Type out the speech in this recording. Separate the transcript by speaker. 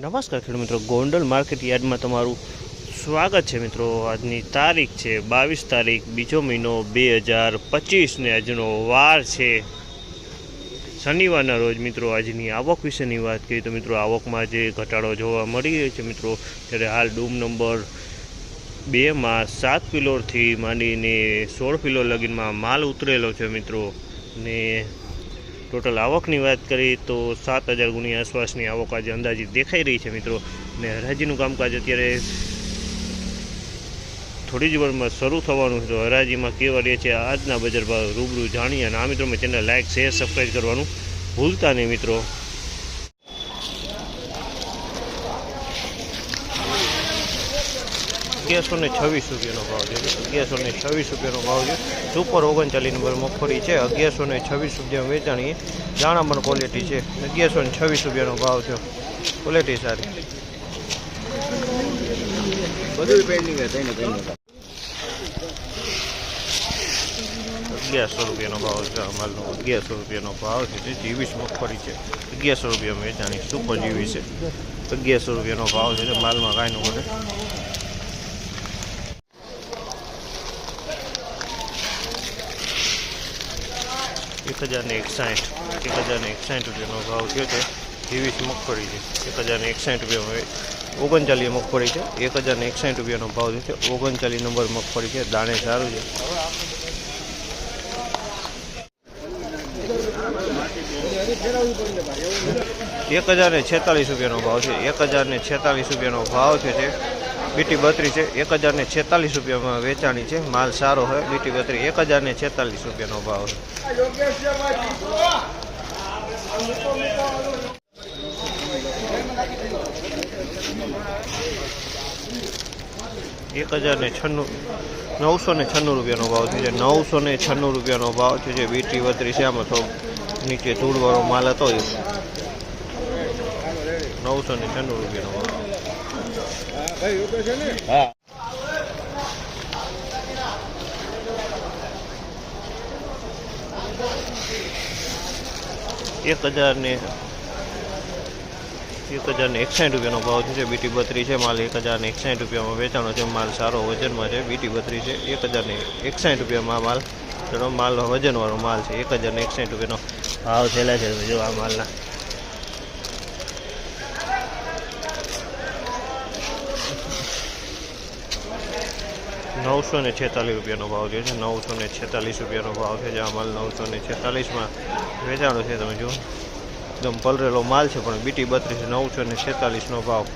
Speaker 1: નમસ્કાર ખેડૂત મિત્રો, ગોંડલ માર્કેટ યાર્ડમાં તમારું સ્વાગત છે મિત્રો. આજની તારીખ છે બાવીસ તારીખ, બીજો મહિનો બે હજાર પચીસને આજનો વાર છે. શનિવારના રોજ મિત્રો, આજની આવક વિશેની વાત કરીએ તો મિત્રો, આવકમાં જે ઘટાડો જોવા મળી રહ્યો છે મિત્રો, ત્યારે હાલ ડૂમ નંબર બેમાં સાત કિલોથી માંડીને સોળ કિલો લગીનમાં માલ ઉતરેલો છે મિત્રો. ને ટોટલ આવકની વાત કરીએ તો સાત હજાર ગુણી આસપાસની આવક આજે અંદાજિત દેખાઈ રહી છે મિત્રો. અને હરાજીનું કામકાજ અત્યારે થોડી જ વારમાં શરૂ થવાનું છે. તો હરાજીમાં કેવા રહે છે, આજના બજાર ભાવ રૂબરૂ જાણીએ. અને આ મિત્રો મેં ચેનલ લાઇક શેર સબસ્ક્રાઈબ કરવાનું ભૂલતા નહીં મિત્રો. અગિયારસો ને છવ્વીસ રૂપિયાનો ભાવ છે. અગિયારસો ને છવ્વીસ રૂપિયાનો ભાવ છે. સુપર ઓગણચાલીસ નંબર મગફળી છે. અગિયારસો ને છવ્વીસ રૂપિયા વેચાણી. દાણા પણ ક્વોલિટી છે. અગિયારસો ને છવ્વીસ રૂપિયાનો ભાવ છે. ક્વોલિટી સારી. અગિયારસો રૂપિયાનો ભાવ છે આ માલનો. અગિયારસો રૂપિયાનો ભાવ છે. જીવીસ મગફળી છે. અગિયારસો રૂપિયા વેચાણી. સુપર જીવી છે. અગિયારસો રૂપિયાનો ભાવ છે. માલમાં કાંઈ ન ઘટે એક હજારને એકસાઠ, એક હજારને એકસાઠ રૂપિયાનો ભાવ થયો છે. ત્રેવીસ મગફળી છે. એક હજારને એકસાઠ રૂપિયામાં ઓગણચાલીસ મગફળી છે. એક હજારને એકસાઠ રૂપિયાનો ભાવ થયો છે. ઓગણચાલીસ નંબર મગફળી છે. દાણે સારું છે. એક હજારને છેતાલીસ રૂપિયાનો ભાવ છે. એક હજારને છેતાલીસ રૂપિયાનો ભાવ છે. બીટી બત્રી છે. એક હજાર ને છેતાલીસ રૂપિયામાં વેચાણી છે. માલ સારો હોય. બીટી બત્રી એક હજાર ને છેતાલીસ રૂપિયાનો ભાવ એક હજાર ને છન્નું, નવસો ને છન્નું રૂપિયાનો ભાવ છે. જે નવસો ને છન્નું રૂપિયાનો ભાવ છે. જે બીટી બત્રી છે. આમાં તો નીચે ધૂળવાળો માલ હતો નવસો ને છન્નું રૂપિયાનો ભાવ.
Speaker 2: હા
Speaker 1: એક હજાર ને એક હજાર ને એકસાઠ રૂપિયાનો ભાવ છે બીટી બત્રી છે, માલ એક હજાર ને એકસાઠ રૂપિયામાં વેચાણો છે, માલ સારો વજનમાં છે, બીટી બત્રી છે, એક હજાર ને એકસાઠ રૂપિયામાં માલ. માલ વજનવાળો માલ છે, એક હજાર ને એકસાઠ રૂપિયાનો ભાવ છેલ્લા છે, જો આ માલના નવસો ને છેતાલીસ રૂપિયાનો ભાવ જે છે. નવસો ને છેતાલીસ રૂપિયાનો ભાવ છે. જે આ માલ નવસો ને છેતાલીસમાં વેચાણો છે, તમે જુઓ. એકદમ પલરેલો માલ છે, પણ બીટી બત્રીસ, નવસો ને છેતાલીસનો ભાવ.